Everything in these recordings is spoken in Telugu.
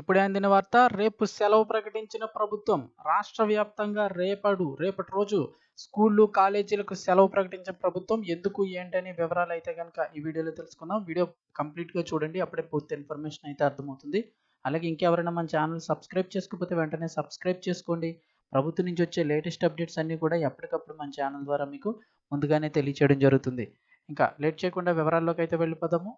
ఇప్పుడే అందిన వార్త రేపు సెలవు ప్రకటించిన ప్రభుత్వం రాష్ట్ర వ్యాప్తంగా రేపడు రేపటి రోజు స్కూళ్ళు కాలేజీలకు సెలవు ప్రకటించిన ప్రభుత్వం ఎందుకు ఏంటనే వివరాలు అయితే కనుక ఈ వీడియోలో తెలుసుకుందాం. వీడియో కంప్లీట్గా చూడండి అప్పుడే పూర్తి ఇన్ఫర్మేషన్ అయితే అర్థమవుతుంది. అలాగే ఇంకెవరైనా మన ఛానల్ సబ్స్క్రైబ్ చేసుకోకపోతే వెంటనే సబ్స్క్రైబ్ చేసుకోండి. ప్రభుత్వం నుంచి వచ్చే లేటెస్ట్ అప్డేట్స్ అన్నీ కూడా ఎప్పటికప్పుడు మన ఛానల్ ద్వారా మీకు ముందుగానే తెలియచేయడం జరుగుతుంది. ఇంకా లేట్ చేయకుండా వివరాల్లోకి అయితే వెళ్ళిపోదాము.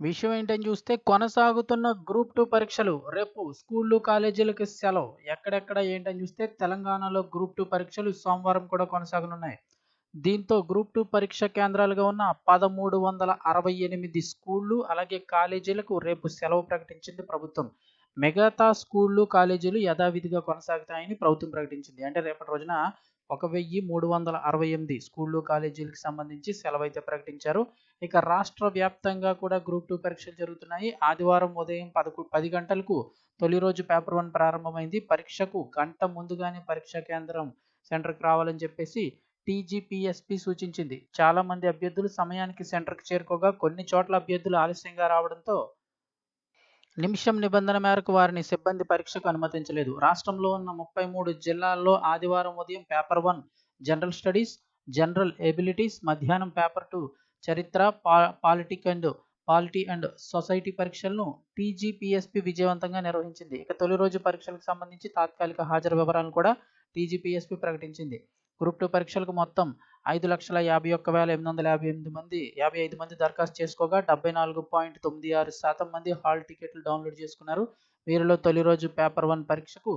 విషయం ఏంటని చూస్తే కొనసాగుతున్న గ్రూప్ టూ పరీక్షలు రేపు స్కూళ్ళు కాలేజీలకు సెలవు. ఎక్కడెక్కడ ఏంటని చూస్తే తెలంగాణలో గ్రూప్ టూ పరీక్షలు సోమవారం కూడా కొనసాగనున్నాయి. దీంతో గ్రూప్ టూ పరీక్ష కేంద్రాలుగా ఉన్న పదమూడు వందల అరవై ఎనిమిది స్కూళ్ళు అలాగే కాలేజీలకు రేపు సెలవు ప్రకటించింది ప్రభుత్వం. మిగతా స్కూళ్ళు కాలేజీలు యథావిధిగా కొనసాగుతాయని ప్రభుత్వం ప్రకటించింది. అంటే రేపటి రోజున ఒక వెయ్యి మూడు వందల అరవై ఎనిమిది స్కూళ్ళు కాలేజీలకు సంబంధించి సెలవు అయితే ప్రకటించారు. ఇక రాష్ట్ర వ్యాప్తంగా కూడా గ్రూప్ టూ పరీక్షలు జరుగుతున్నాయి. ఆదివారం ఉదయం పదకొ పది గంటలకు తొలి రోజు పేపర్ వన్ ప్రారంభమైంది. పరీక్షకు గంట ముందుగానే పరీక్షా కేంద్రం సెంటర్కి రావాలని చెప్పేసి టీజీపీఎస్పీ సూచించింది. చాలా మంది అభ్యర్థులు సమయానికి సెంటర్కి చేరుకోగా కొన్ని చోట్ల అభ్యర్థులు ఆలస్యంగా రావడంతో నిమిషం నిబంధన మేరకు వారిని సిబ్బంది పరీక్షకు అనుమతించలేదు. రాష్ట్రంలో ఉన్న ముప్పై మూడు జిల్లాల్లో ఆదివారం ఉదయం paper one general studies general abilities మధ్యాహ్నం పేపర్ టూ చరిత్ర పా politic and polity and society పరీక్షలను టీజీపీఎస్పీ విజయవంతంగా నిర్వహించింది. ఇక తొలి రోజు పరీక్షలకు సంబంధించి తాత్కాలిక హాజరు వివరాలను కూడా టీజీపీఎస్పీ ప్రకటించింది. గ్రూప్ టూ పరీక్షలకు మొత్తం ఐదు లక్షల యాభై ఒక్క వేల ఎనిమిది వందల యాభై ఎనిమిది మంది యాభై ఐదు మంది దరఖాస్తు చేసుకోగా డెబ్బై నాలుగు పాయింట్ తొమ్మిది ఆరు శాతం మంది హాల్ టికెట్లు డౌన్లోడ్ చేసుకున్నారు. వీరిలో తొలి రోజు పేపర్ వన్ పరీక్షకు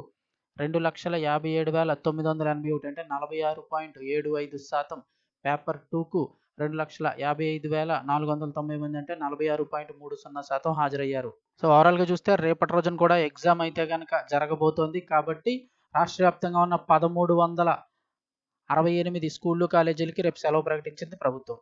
రెండు లక్షల యాభై ఏడు వేల తొమ్మిది వందల ఎనభై ఒకటి అంటే నలభై ఆరు పాయింట్ ఏడు ఐదు శాతం. పేపర్ టూకు రెండు లక్షల యాభై ఐదు వేల నాలుగు వందల తొంభై మంది అంటే నలభై ఆరు పాయింట్ మూడు సున్నా శాతం హాజరయ్యారు. సో ఓవరాల్గా చూస్తే రేపటి రోజున కూడా ఎగ్జామ్ అయితే కనుక జరగబోతోంది. కాబట్టి రాష్ట్ర వ్యాప్తంగా ఉన్న పదమూడు వందల అరవై ఎనిమిది స్కూళ్ళు కాలేజీలకి రేపు సెలవు ప్రకటించింది ప్రభుత్వం.